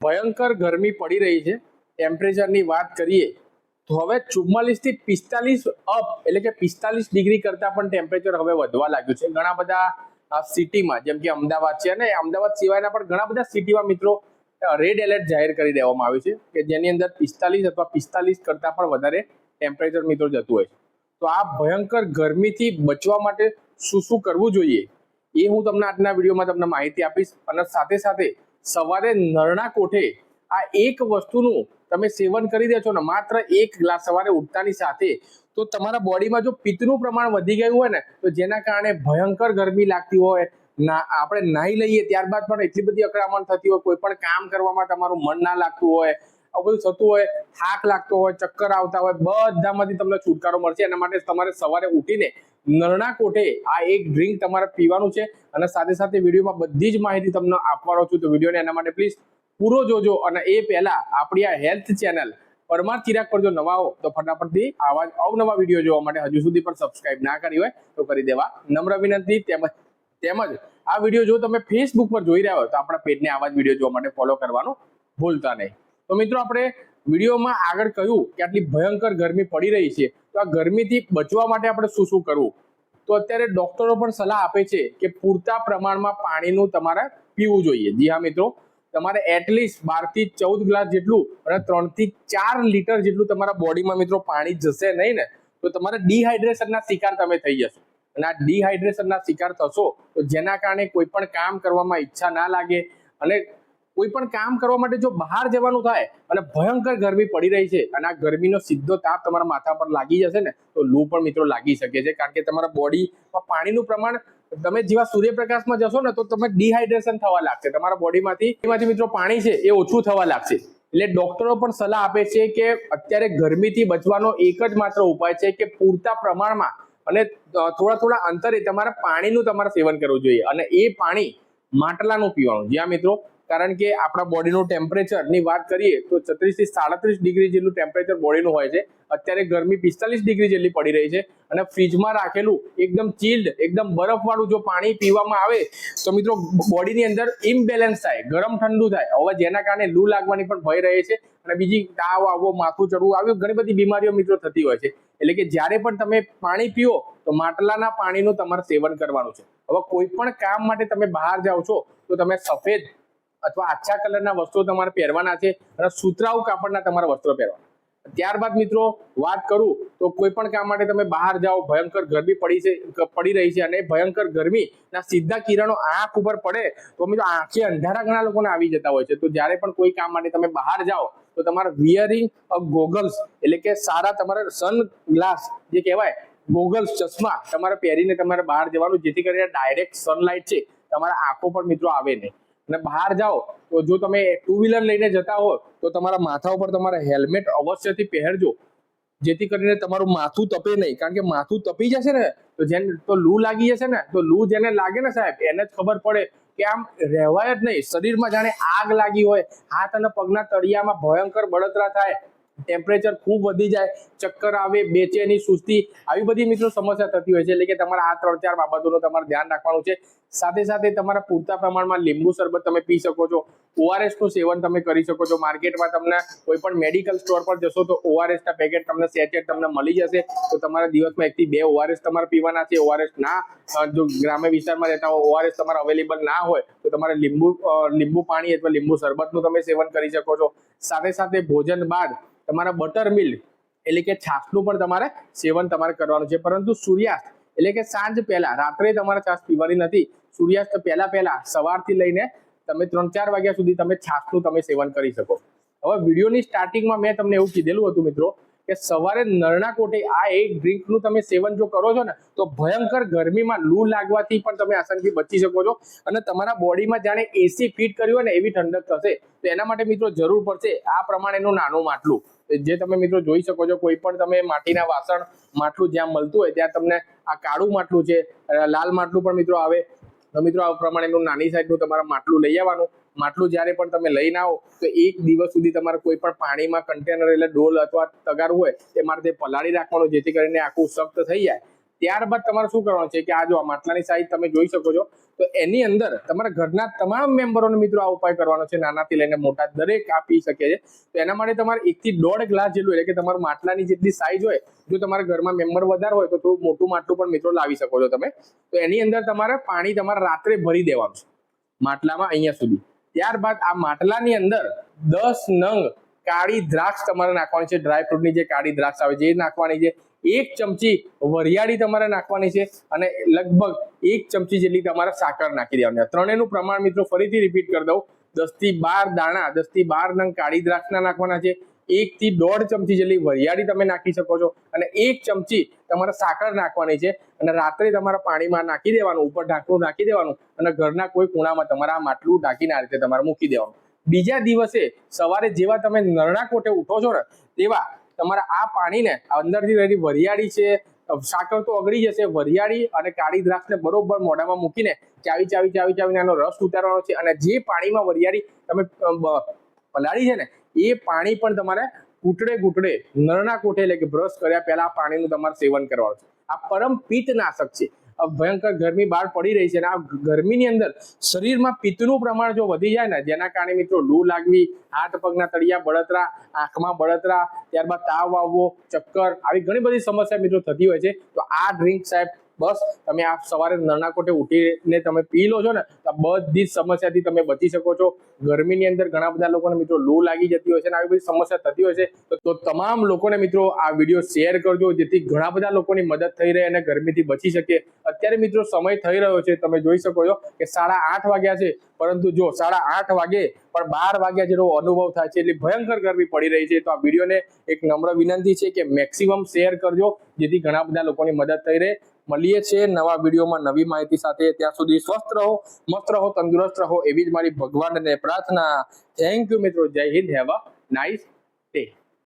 ભયંકર ગરમી પડી રહી છે. ટેમ્પરેચરની વાત કરીએ, તો હવે ચુમ્માલીસથી પિસ્તાલીસ અપ એટલે કે પિસ્તાલીસ ડિગ્રી કરતાં પણ ટેમ્પરેચર હવે વધવા લાગ્યું છે. ઘણા બધા સિટીમાં જેમ કે અમદાવાદ છે અને અમદાવાદ સિવાયના પણ ઘણા બધા સિટીમાં મિત્રો રેડ એલર્ટ જાહેર કરી દેવામાં આવ્યું છે કે જેની અંદર પિસ્તાલીસ અથવા પિસ્તાલીસ કરતાં પણ વધારે ટેમ્પરેચર મિત્રો જતું હોય છે. તો આ ભયંકર ગરમીથી બચવા માટે શું શું કરવું જોઈએ એ હું તમને આજના વિડીયોમાં તમને માહિતી આપીશ અને સાથે સાથે સવારે નરણા કોઠે આ એક વસ્તુનું તમે સેવન કરી દે છો ને, માત્ર એક ગ્લાસ સવારે ઉઠતાની સાથે, તો તમારા બોડીમાં જો પિત્તનું પ્રમાણ વધી ગયું હોય ને, તો જેના કારણે ભયંકર ગરમી લાગતી હોય, ના, આપણે નાહી લઈએ ત્યારબાદ પણ એટલી બધી અકળામણ થતી હોય, કોઈ પણ કામ કરવામાં તમારું મન ના લાગતું હોય, આવું બધું થતું હોય, થાક લાગતો હોય, ચક્કર આવતા હોય, બધામાંથી તમને છુટકારો મળશે, એના માટે તમારે સવારે ઉઠીને નરણા કોઠે આ એક ડ્રિંક તમારે પીવાનું છે અને સાથે સાથે વિડીયોમાં બધી જ માહિતી તમને આપવાનો છું. તો વિડીયોને એના માટે પ્લીઝ પૂરો જોજો અને એ પહેલા આપણી આ હેલ્થ ચેનલ પરમાર ચિરાગ પર જો નવા હો, તો ફટાફટથી આવા જ અવનવા વીડિયો જોવા માટે હજુ સુધી પણ સબસ્ક્રાઇબ ના કરી હોય, તો કરી દેવા નમ્ર વિનંતી. તેમજ તેમજ આ વીડિયો જો તમે ફેસબુક પર જોઈ રહ્યા હોય, તો આપણા પેજને આવા જ વીડિયો જોવા માટે ફોલો કરવાનું ભૂલતા નહીં. તો મિત્રો, આપણે વિડીયોમાં આગળ કહ્યું કે આટલી ભયંકર ગરમી પડી રહી છે, તો આ ગરમીથી બચવા માટે આપણે શું શું કરવું? તો અત્યારે ડોક્ટરો પણ સલાહ આપે છે કે પૂરતા પ્રમાણમાં પાણીનું તમારે પીવું જોઈએ. જી હા મિત્રો, તમારે એટલીસ્ટ બારથી ચૌદ ગ્લાસ જેટલું અને ત્રણથી ચાર લીટર જેટલું તમારા બોડીમાં મિત્રો પાણી જશે નહીં ને, તો તમારે ડિહાઇડ્રેશનના શિકાર તમે થઈ જશો. અને આ ડિહાઇડ્રેશનના શિકાર થશો તો જેના કારણે કોઈ પણ કામ કરવામાં ઈચ્છા ના લાગે અને કોઈ પણ કામ કરવા માટે જો બહાર જવાનું થાય, અને ભયંકર ગરમી પડી રહી છે, અને આ ગરમીનો સીધો તાપ તમારા માથા પર લાગી જશે ને, તો લૂ પણ મિત્રો લાગી શકે છે, કારણ કે તમારા બોડીમાં પાણીનું પ્રમાણ, તમે જેવા સૂર્યપ્રકાશમાં જશો ને, તો તમે ડિહાઇડ્રેશન થવા લાગશે. તમારા બોડીમાંથી એમાંથી મિત્રો પાણી છે એ ઓછું થવા લાગશે. એટલે ડોક્ટરો પણ સલાહ આપે છે કે અત્યારે ગરમીથી બચવાનો એક જ માત્ર ઉપાય છે કે પૂરતા પ્રમાણમાં, અને થોડા થોડા અંતરે તમારે પાણીનું તમારે સેવન કરવું જોઈએ, અને એ પાણી માટલાનું પીવાનું. જ્યાં મિત્રો કારણ કે આપણા બોડીનું ટેમ્પરેચરની વાત કરીએ તો છત્રીસથી સાડત્રીસ ડિગ્રી જેટલું ટેમ્પરેચર બોડીનું હોય છે. અત્યારે ગરમી પિસ્તાલીસ ડિગ્રી જેટલી પડી રહી છે અને ફ્રીજમાં રાખેલું એકદમ ચીલ્ડ એકદમ બરફવાળું જો પાણી પીવામાં આવે તો મિત્રો બોડીની અંદર ઇમ્બેલેન્સ થાય, ગરમ ઠંડુ થાય. હવે જેના કારણે લૂ લાગવાની પણ ભય રહે છે અને બીજી તાવ આવવો, માથું ચડવું આવ્યું ઘણી બધી બીમારીઓ મિત્રો થતી હોય છે. એટલે કે જ્યારે પણ તમે પાણી પીઓ તો માટલાના પાણીનું તમારે સેવન કરવાનું છે. હવે કોઈ પણ કામ માટે તમે બહાર જાઓ છો તો તમે સફેદ અથવા આછા કલરના વસ્ત્રો તમારે પહેરવાના છે અને સુતરાઉ કાપડના તમારા વસ્ત્રો પહેરવાના. ત્યારબાદ મિત્રો, વાત કરું તો કોઈ પણ કામ માટે તમે બહાર જાઓ, ભયંકર ગરમી પડી છે પડી રહી છે અને ભયંકર ગરમીના સીધા કિરણો આંખ ઉપર પડે, તો મિત્રો આંખે અંધારા ઘણા લોકોને આવી જતા હોય છે. તો જ્યારે પણ કોઈ કામ માટે તમે બહાર જાઓ, તો તમારે વિયરિંગ અ ગોગલ્સ એટલે કે સારા તમારે સન ગ્લાસ જે કહેવાય ગોગલ્સ ચશ્મા તમારે પહેરીને તમારે બહાર જવાનું, જેથી કરીને ડાયરેક્ટ સનલાઇટ છે, તમારા આંખો પર મિત્રો આવે નહીં. અને બહાર જાઓ, તો જો તમે ટુ વ્હીલર લઈને જતા હો તો તમારા માથા ઉપર તમારે હેલ્મેટ અવશ્યથી પહેરજો. જેથી કરીને તમારું માથું તપે નહીં. કારણ કે માથું તપી જશે ને, તો જેને, તો લૂ લાગી જશે ને, તો લૂ જેને લાગે ને સાહેબ, એને જ ખબર પડે કે આમ રહેવાય જ નહીં. શરીરમાં જાણે આગ લાગી હોય, હાથ અને પગના તળિયામાં ભયંકર બળતરા થાય. ટેમ્પરેચર ખૂબ વધી જાય, ચક્કર આવે, બેચેની સુસ્તી, આવી બધી મિત્રો સમસ્યા થતી હોય છે. એટલે કે તમારે આ ત્રણ ચાર બાબતોનું તમારે ધ્યાન રાખવાનું છે. સાથે સાથે તમારા પૂરતા પ્રમાણમાં લીંબુ શરબત તમે પી શકો છો. ઓઆરએસનું સેવન તમે કરી શકો છો. માર્કેટમાં તમને કોઈ પણ મેડિકલ સ્ટોર પર જશો તો ઓઆરએસ ના પેકેટ તમને સેચેટ તમને મળી જશે. તો તમારા દિવસમાં એકથી બે ઓઆરએસ તમારે પીવાના છે. ઓઆરએસ ના જો ગ્રામ્ય વિસ્તારમાં રહેતા હોય ઓઆરએસ તમારે અવેલેબલ ના હોય, તો તમારે લીંબુ લીંબુ પાણી અથવા લીંબુ શરબતનું તમે સેવન કરી શકો છો. સાથે સાથે ભોજન બાદ તમારા બટર મિલ્ક એટલે કે છાશનું પણ તમારે સેવન તમારે કરવાનું છે. પરંતુ સૂર્યાસ્ત, એટલે કે સાંજ પહેલા, રાત્રે તમારે છાશ પીવાની નથી. સૂર્યાસ્ત પહેલા પહેલા, સવારથી લઈને તમે ત્રણ ચાર વાગ્યા સુધી તમે છાશનું તમે સેવન કરી શકો. હવે વિડીયોની સ્ટાર્ટિંગમાં મેં તમને એવું કીધેલું હતું મિત્રો, કે સવારે નરણા કોટે આ એક ડ્રિંકનું તમે સેવન જો કરો છો ને, તો ભયંકર ગરમીમાં લૂ લાગવાથી પણ તમે આસાનથી બચી શકો છો. અને તમારા બોડીમાં જાણે એસી ફિટ કર્યું હોય ને, એવી ઠંડક થશે. તો એના માટે મિત્રો જરૂર પડશે આ પ્રમાણેનું નાનું માટલું. જે તમે મિત્રો જોઈ શકો છો, કોઈ પણ તમે માટીના વાસણ માટલું જ્યાં મળતું હોય ત્યાં તમને આ કાળું માટલું છે લાલ માટલું પણ મિત્રો આવે. તો મિત્રો આ પ્રમાણેનું નાની સાઈઝનું તમારે માટલું લઈ આવવાનું. માટલું જ્યારે પણ તમે લઈને આવો, તો એક દિવસ સુધી તમારે કોઈ પણ પાણીમાં કન્ટેનર એટલે ડોલ અથવા તગારું હોય, એ મારે તે પલાળી રાખવાનું, જેથી કરીને આખું સખ્ત થઈ જાય. ત્યારબાદ તમારે શું કરવાનું છે કે આ જો આ માટલાની સાઈઝ તમે જોઈ શકો છો તો એની અંદર તમારા ઘરના તમામ મેમ્બરોને મિત્રો આ ઉપાય કરવાનો છે. નાનાથી લઈને મોટા દરેક આ પી શકે છે. તો એના માટે તમારે એકથી દોઢ ગ્લાસ જેટલું, એટલે કે તમારું માટલાની જેટલી સાઇઝ હોય, જો તમારા ઘરમાં મેમ્બર વધારે હોય, તો થોડું મોટું માટલું પણ મિત્રો લાવી શકો છો તમે. તો એની અંદર તમારે પાણી તમારે રાત્રે ભરી દેવાનું છે, માટલામાં અહીંયા સુધી. ત્યારબાદ આ માટલાની અંદર દસ નંગ કાળી દ્રાક્ષ તમારે નાખવાની છે. ડ્રાય ફ્રૂટની જે કાળી દ્રાક્ષ આવે છે, એ નાખવાની છે. એક ચમચી વરિયાળી તમારે નાખવાની છે અને લગભગ એક ચમચી જેટલી તમારે સાકર નાખી દેવાની. ત્રણેયનું પ્રમાણ મિત્રો ફરીથી રિપીટ કરી દઉં. દસથી બાર દાણા, દસથી બાર નંગ કાળી દ્રાક્ષના નાખવાના છે. એક થી દોઢ ચમચી જેટલી વરિયાળી તમે નાખી શકો છો અને એક ચમચી તમારે સાકર નાખવાની છે. અને રાત્રે તમારા પાણીમાં નાખી દેવાનું, ઉપર ઢાંકણું નાખી દેવાનું અને ઘરના કોઈ ખૂણામાં તમારા આ માટલું ઢાંકીને આ રીતે તમારે મૂકી દેવાનું. બીજા દિવસે સવારે જેવા તમે નરણા કોટે ઉઠો છો ને, તેવા તમારા આ પાણીને અંદરથી રહેલી વરિયાળી છે સાકર તો ઓગળી જશે, વરિયાળી અને કાળી દ્રાક્ષને બરોબર મોઢામાં મૂકીને ચાવી ચાવી ચાવી, ચાવીને એનો રસ ઉતારવાનો છે અને જે પાણીમાં વરિયાળી તમે પલાળી છે ને, એ પાણી પણ તમારે ઘૂંટડે ઘૂંટડે નરના કોઠે એટલે કે બ્રશ કર્યા પહેલા આ પાણીનું તમારે સેવન કરવાનું છે. આ પરમ પિત્તનાશક છે. ભયંકર ગરમી બહાર પડી રહી છે અને આ ગરમીની અંદર શરીરમાં પિત્તનું પ્રમાણ જો વધી જાય ને, જેના કારણે મિત્રો લૂ લાગવી, હાથ પગના તળિયા બળતરા, આંખમાં બળતરા, ત્યારબાદ તાવ આવવો, ચક્કર, આવી ઘણી બધી સમસ્યા મિત્રો થતી હોય છે. તો આ ડ્રિંક સાહેબ બસ, તમે આ સવારે નાના કોટે ઉઠીને તમે પી લો છો ને, તો બધી જ સમસ્યાથી તમે બચી શકો છો. ગરમીની અંદર ઘણા બધા લોકોને મિત્રો લૂ લાગી જતી હોય છે અને આવી બધી સમસ્યા થતી હોય છે. તો- તમામ લોકોને મિત્રો આ વીડિયો શેર કરજો, જેથી ઘણા બધા લોકોની મદદ થઈ રહે અને ગરમીથી બચી શકે અત્યારે મિત્રો સમય થઈ રહ્યો છે, તમે જોઈ શકો છો કે સાડા આઠ વાગ્યા છે. પરંતુ જો સાડા આઠ વાગે, પણ બાર વાગ્યા જેવો અનુભવ થાય છે, એટલે ભયંકર ગરમી પડી રહી છે. તો આ વિડીયોને એક નમ્ર વિનંતી છે કે મેક્સિમમ શેર કરજો, જેથી ઘણા બધા લોકોની મદદ થઈ રહે. મળીએ છીએ નવા વિડીયોમાં નવી માહિતી સાથે. ત્યાં સુધી સ્વસ્થ રહો, મસ્ત રહો, તંદુરસ્ત રહો એવી જ મારી ભગવાનને પ્રાર્થના. થેન્ક યુ મિત્રો. જય હિન્દ. Have a nice